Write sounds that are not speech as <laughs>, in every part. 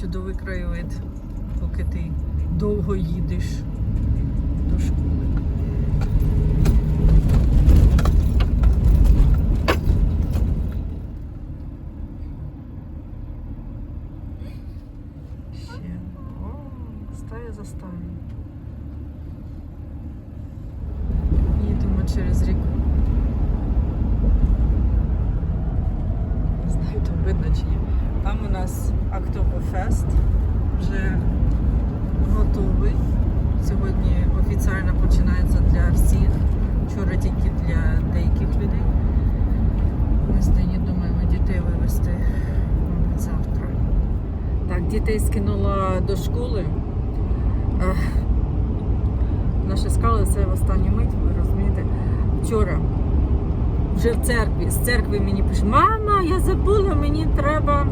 чудовий краєвид, поки ти довго їдеш до школи. Ще. О, стаєю. Їдемо через ріку. Не знаю, там видно чи ні. Там у нас Октоберфест вже готовий. Сьогодні офіційно починається для всіх. Вчора тільки для деяких людей. Ми з Дині думаємо дітей вивезти завтра. Так, дітей скинула до школи. Наші скали це в останню мить, ви розумієте. Вчора вже в церкві. З церкви мені пише, мама, я забула, мені треба.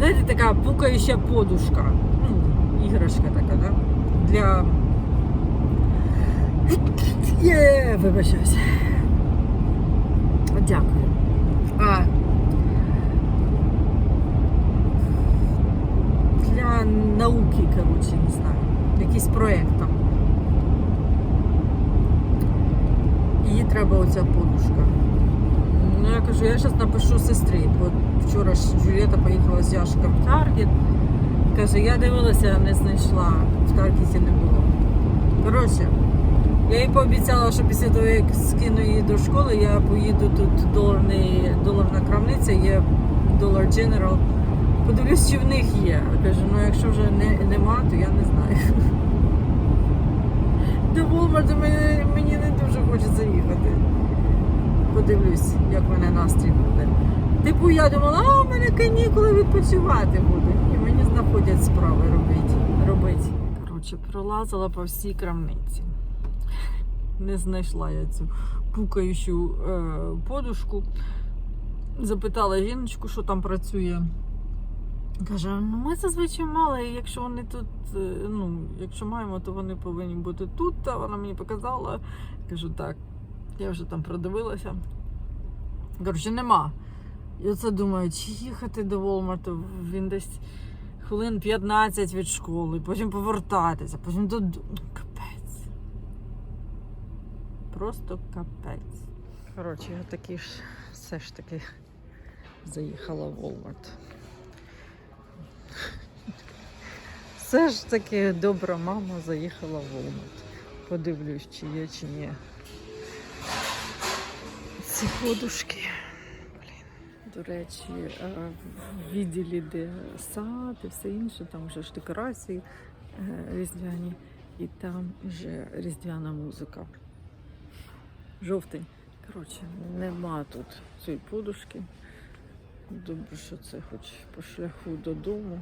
Знаєте, така пукаюча подушка. Ну, іграшка така, да? Для. Є, вибачаюся. Дякую. А, для науки, коротше, не знаю. Якийсь проєкт там. Їй треба оця подушка. Ну, я кажу, я зараз напишу сестрі, бо вчора ж Джулієта поїхала з Яшком в Таргет. Каже, я дивилася, не знайшла, в Таргеті не було. Коротше, я їй пообіцяла, що після того, як скину її до школи, я поїду тут доларний, доларна крамниця, є Dollar General. Подивлюсь, чи в них є. Кажу, ну якщо вже не, нема, то я не знаю. <laughs> До Walmart мені, мені не дуже хочеться їхати. Подивлюсь, як в мене настрій буде. Типу, я думала, а у мене канікули відпочивати буду. І мені знаходять справи робити. робити. Коротше, пролазила по всій крамниці. Не знайшла я цю пукаючу е, подушку. Запитала жіночку, що там працює. Каже, ну ми зазвичай мали, якщо вони тут, е, ну, якщо маємо, то вони повинні бути тут. А вона мені показала. Кажу, так, я вже там продивилася. Коротше, нема. І оце думаю, чи їхати до Волмарту, він десь хвилин 15 від школи, потім повертатися, потім додому. Капець. Просто капець. Коротше, я таки ж все ж таки заїхала в Walmart. Все ж таки добра мама заїхала в Walmart. Подивлюсь, чи є, чи ні. Ці подушки. До речі, е, в відділі, де сад і все інше, там вже ж декорації е, різдвяні, і там вже різдвяна музика. Жовтень. Коротше, нема тут цієї подушки. Добре, що це хоч по шляху додому.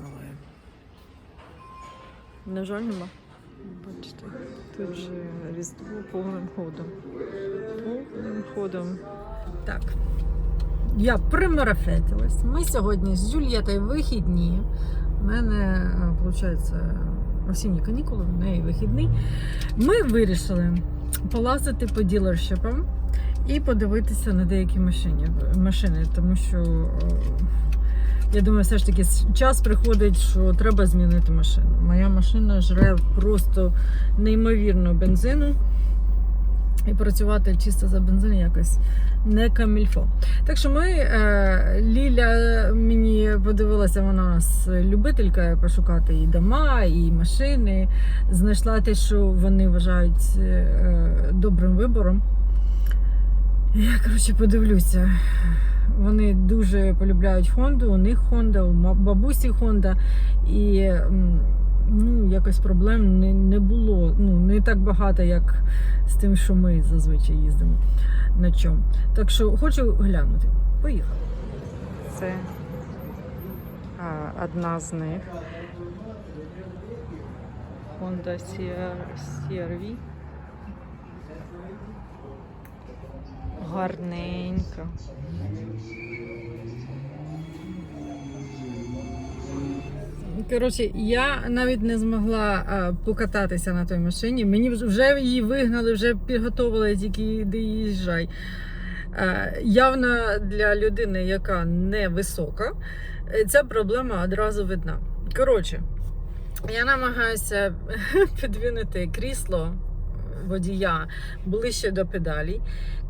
Але на жаль, нема. Бачите, тут же різдво повним ходом. Повним ходом. Так. Я примарафетилась. Ми сьогодні з Джульєтою вихідні. У мене, виходить, осінні канікули, в неї вихідний. Ми вирішили полазити по ділершипам і подивитися на деякі машини, машини тому що. Я думаю, все ж таки час приходить, що треба змінити машину. Моя машина жре просто неймовірно бензину. І працювати чисто за бензин якось не камільфо. Так що ми, е, Ліля мені подивилася, вона у нас любителька пошукати і дома, і машини. Знайшла те, що вони вважають е, добрим вибором. Я, коротше, подивлюся. Вони дуже полюбляють Хонду, у них Хонда, у бабусі Хонда. І ну, якось проблем не, не було. Ну, не так багато, як з тим, що ми зазвичай їздимо на чому. Так що хочу глянути. Поїхали. Це а, одна з них. Honda CR-V. Гарненька. Коротше, я навіть не змогла а, покататися на той машині. Мені вже її вигнали, вже підготовили, тільки йди їжджай. Е, Явно для людини, яка не висока, е, ця проблема одразу видна. Коротше, я намагаюся <laughs> підвинути крісло водія ближче до педалі.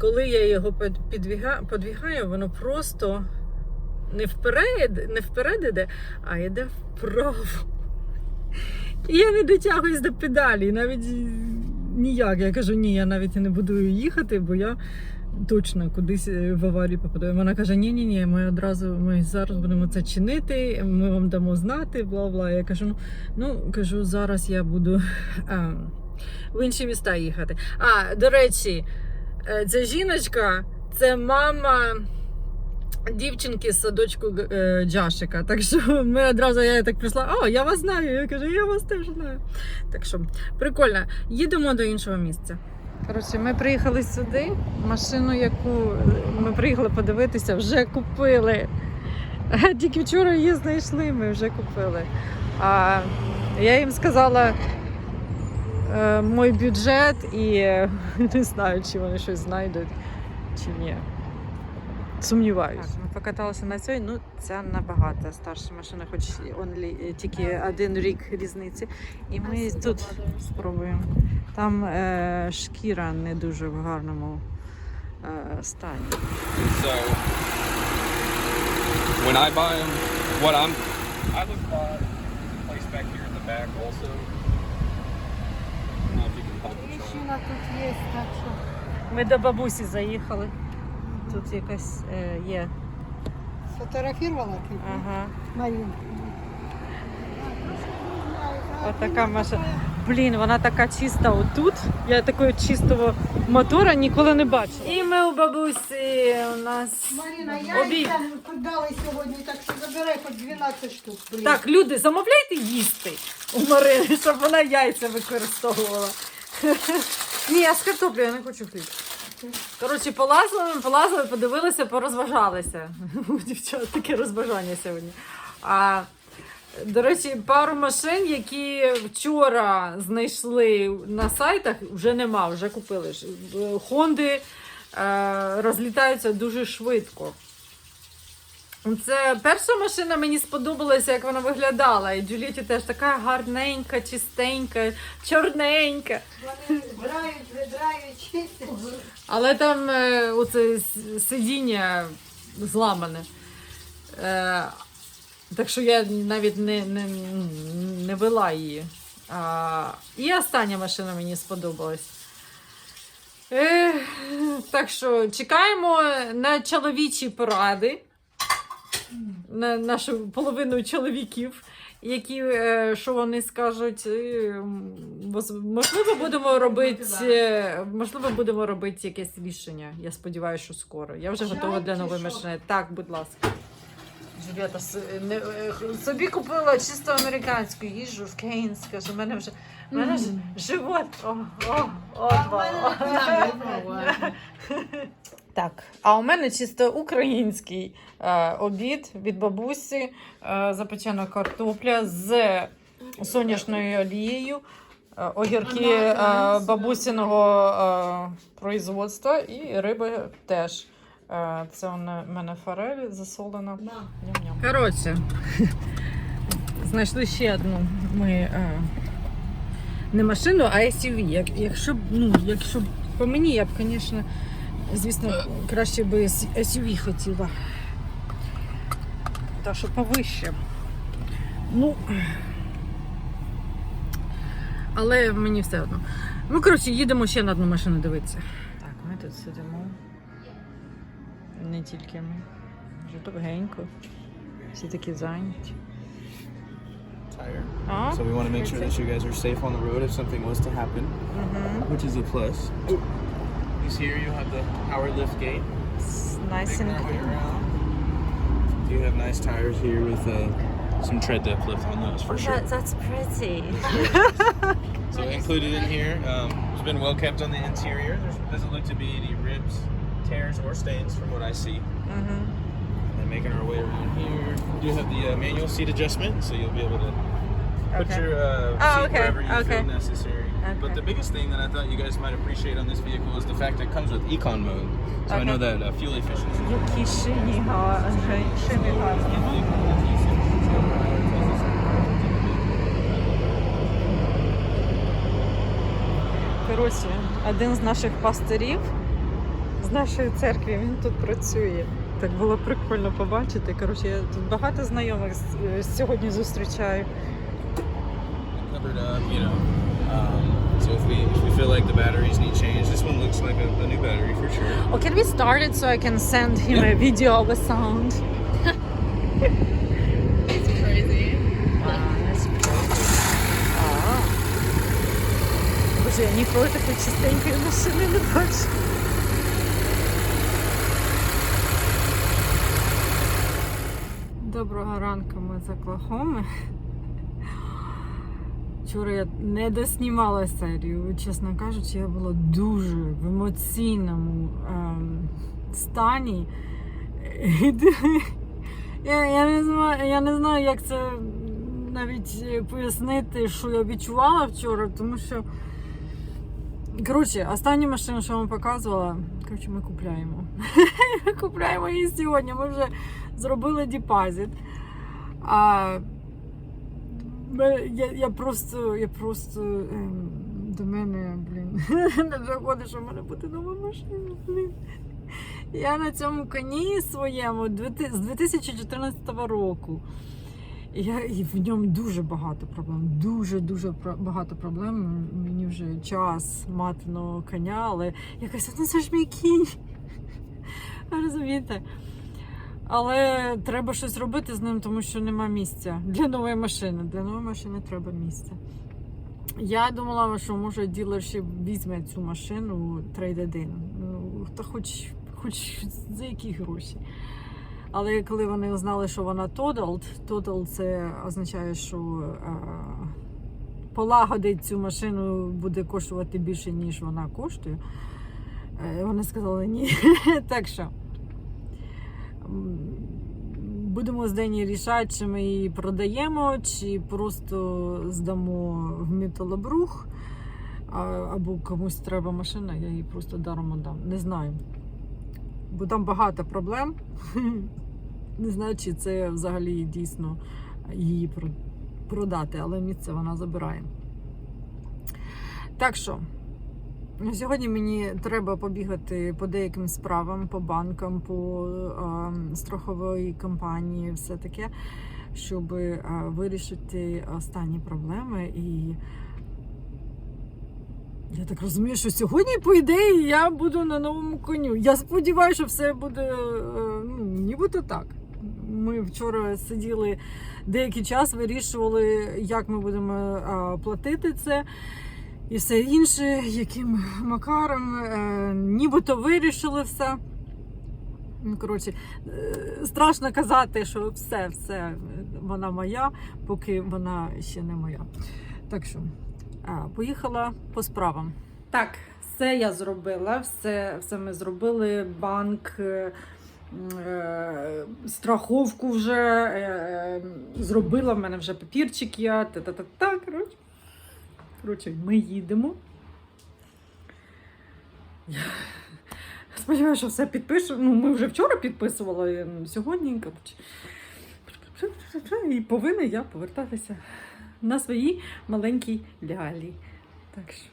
Коли я його подвігаю, воно просто не вперед, не вперед іде, а йде вправо. І я не дотягуюсь до педалі, навіть ніяк. Я кажу, ні, я навіть не буду їхати, бо я точно кудись е, в аварію попадаю. Вона каже: ні, ні, ні, ми одразу ми зараз будемо це чинити, ми вам дамо знати, бла бла. Я кажу, ну, ну кажу, зараз я буду а, в інші міста їхати. А, до речі, е, ця жіночка це мама. Дівчинки з садочку е, Джашика. Так що ми одразу я так прийшла. О, я вас знаю. Я кажу, я вас теж знаю. Так що прикольно. Їдемо до іншого місця. Коротше, ми приїхали сюди. Машину, яку ми приїхали подивитися, вже купили. Тільки вчора її знайшли, ми вже купили. А я їм сказала е, мій бюджет і е, <laughs> не знаю, чи вони щось знайдуть, чи ні. Сумніваюся. Так, ми покаталися на цій, ну ця набагато старша машина, хоч only, е, тільки один рік різниці. І ми тут спробуємо. Там е, шкіра не дуже в гарному е, стані. So when I buy them, what I'm I look a place back here in the back also. I don't know if you Тріщина тут є, так що. Ми до бабусі заїхали. Тут якась е, є. Сфотографувала ти? Ага. Марін. Отака машина. Блін, вона така чиста отут. Я такого чистого мотора ніколи не бачила. І ми у бабусі у нас. Маріна, я Обід. їй там сьогодні, так що забирай хоч 12 штук. Блін. Так, люди, замовляйте їсти у Марини, щоб вона яйця використовувала. Ні, я з картоплею, я не хочу хліб. Коротше, полазили, полазили, подивилися, порозважалися. <laughs> У дівчат таке розважання сьогодні. А, до речі, пару машин, які вчора знайшли на сайтах, вже нема, вже купили. Хонди е, розлітаються дуже швидко. Це перша машина мені сподобалася, як вона виглядала. І Джуліті теж така гарненька, чистенька, чорненька. Вони грають, видрають, чистять. Але там е, оце сидіння зламане. Е, так що я навіть не, не, не вела її. А, і остання машина мені сподобалась. Е, так що чекаємо на чоловічі поради. На нашу половину чоловіків, які е, що вони скажуть, можливо, будемо робити, можливо, будемо робити якесь рішення. Я сподіваюся, що скоро. Я вже готова для нової машини. Так, будь ласка. Не, е, собі купила чисто американську їжу в Кейнс. Каже, в мене вже в мене ж живот. О, о, о, Так, а у мене чисто український е, обід від бабусі, е, запечена картопля з соняшною олією, е, огірки е, бабусиного е, производства і риби теж. Е, це у мене форель засолена. Коротше, <laughs> знайшли ще одну ми е, не машину, а SUV. Як, якщо б, ну, якщо б по мені, я б, звісно, звісно, краще би SUV хотіла. Та що повище. Ну. Але мені все одно. Ну, коротше, їдемо ще на одну машину дивитися. Так, ми тут сидимо. Не тільки ми. Вже довгенько. Всі такі зайняті. Tire. А? So we want to make sure that you guys are safe on the road if something was to happen, Угу. which is a plus. Here, you have the power lift gate. It's nice Make and cool. You have nice tires here with uh, some tread depth lift on those for oh, sure. That, that's pretty. <laughs> <laughs> so included in here, um, it's been well kept on the interior. There doesn't look to be any ribs, tears, or stains from what I see. Mm -hmm making our way around here. We do have the uh, manual seat adjustment, so you'll be able to put okay. your uh, oh, seat okay. wherever you okay. feel necessary. But the biggest thing that I thought you guys might appreciate on this vehicle is the fact that it comes with econ mode. So I know that uh, fuel efficiency. Які. Шини. Коротше, один з наших пастирів з нашої церкви, він тут працює. Так було прикольно побачити. Коротше, я тут багато знайомих е, сьогодні зустрічаю. Covered up, you know. Um, so if we if we feel like the batteries need change, this one looks like a, a new battery for sure. Oh, can we start it so I can send him a video of the sound? It's crazy. Боже, я ніколи такої чистенької машини не бачу. Доброго ранку, ми з Оклахоми. Вчора я не доснімала серію. Чесно кажучи, я була дуже в емоційному ем, стані. <laughs> Я, я, не знаю, я не знаю, як це навіть пояснити, що я відчувала вчора, тому що. Коротше, останню машину, що я вам показувала, коротше, ми купляємо. <laughs> Ми купляємо її сьогодні. Ми вже зробили депозит. А я, я просто, я просто ем, до мене, блін, <laughs> не доходить, що в мене буде нова машина, блін. Я на цьому коні своєму з 2014 року. Я, і в ньому дуже багато проблем. Дуже дуже про- багато проблем. Мені вже час мати нового коня, але якось ну це ж мій кінь. <laughs> Розумієте? Але треба щось робити з ним, тому що нема місця для нової машини. Для нової машини треба місце. Я думала, що може ділершіп візьме цю машину трейд-1. Ну, та хоч, хоч за які гроші. Але коли вони узнали, що вона totaled, totaled це означає, що е, полагодить цю машину буде коштувати більше, ніж вона коштує. Е, вони сказали ні. <laughs> так що будемо з Дені рішати, чи ми її продаємо, чи просто здамо в металобрух, або комусь треба машина, я її просто даром дам. Не знаю. Бо там багато проблем. <laughs> Не знаю, чи це взагалі дійсно її продати, але місце вона забирає. Так що, сьогодні мені треба побігати по деяким справам, по банкам, по е, страховій компанії, все таке, щоб е, вирішити останні проблеми. І я так розумію, що сьогодні, по ідеї, я буду на новому коню. Я сподіваюся, що все буде е, ну, нібито так. Ми вчора сиділи деякий час, вирішували, як ми будемо е, платити це. І все інше, яким макаром, е, нібито вирішили все. Ну, коротше, е, страшно казати, що все, все, вона моя, поки вона ще не моя. Так що, поїхала по справам. Так, все я зробила, все, все ми зробили. Банк, е, е, страховку вже е, зробила. В мене вже папірчик є. Та-та-та-та. Коротше. Коротше, ми їдемо. Я сподіваюся, що все підпишу. Ну, ми вже вчора підписували, сьогодні. І повинна я повертатися на своїй маленькій лялі. Так що,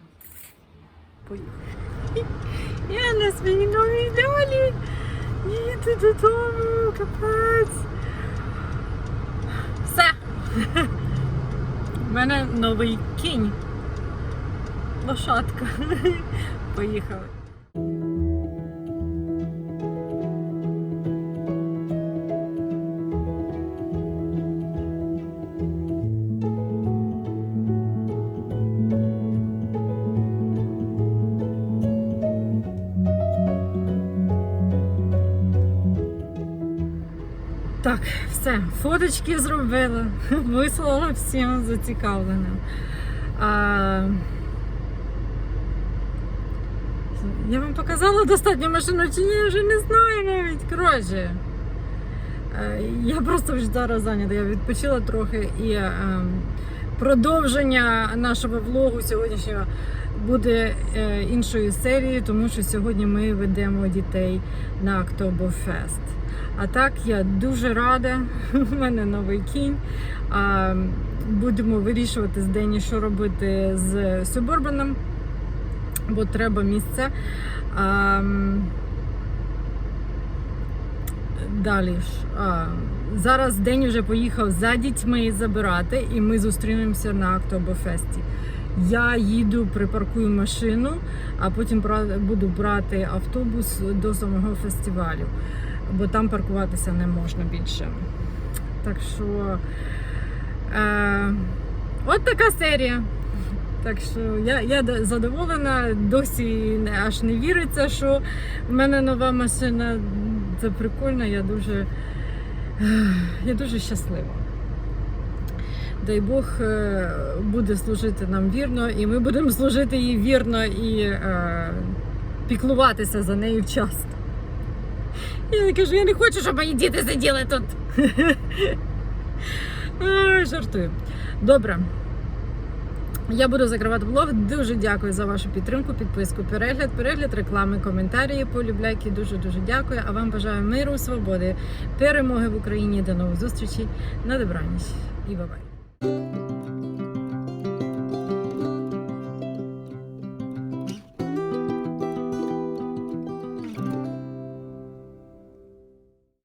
поїхали. Я на своїй новій лялі. Їду додому, капець. Все. У мене новий кінь. Лошадка. <laughs> Поїхали. Так, все, фоточки зробила, <laughs> вислала всім зацікавленим. А... Я вам показала достатньо машину чи ні, я вже не знаю навіть. Коротше. е, Я просто вже зараз зайнята, я відпочила трохи і е, продовження нашого влогу сьогоднішнього буде е, іншою серією, тому що сьогодні ми ведемо дітей на Октоберфест. А так я дуже рада. <laughs> У мене новий кінь. Будемо вирішувати з Дені, що робити з Сюборбаном, бо треба місце. А, далі ж. А, зараз День вже поїхав за дітьми забирати, і ми зустрінемося на Октоберфесті. Я їду, припаркую машину, а потім буду брати автобус до самого фестивалю, бо там паркуватися не можна більше. Так що е, от така серія. Так що я, я задоволена, досі не- аж не віриться, що в мене нова машина. Це прикольно, я дуже, <sighs> я дуже щаслива. Дай Бог е, буде служити нам вірно, і ми будемо служити їй вірно і е, піклуватися за нею вчасно. Я не кажу, я не хочу, щоб мої діти сиділи тут. <laughs> Жартую. Добре. Я буду закривати блог. Дуже дякую за вашу підтримку, підписку, перегляд, перегляд, реклами, коментарі, полюбляйки. Дуже дуже дякую. А вам бажаю миру, свободи, перемоги в Україні. До нових зустрічей. На добраніч і бабай.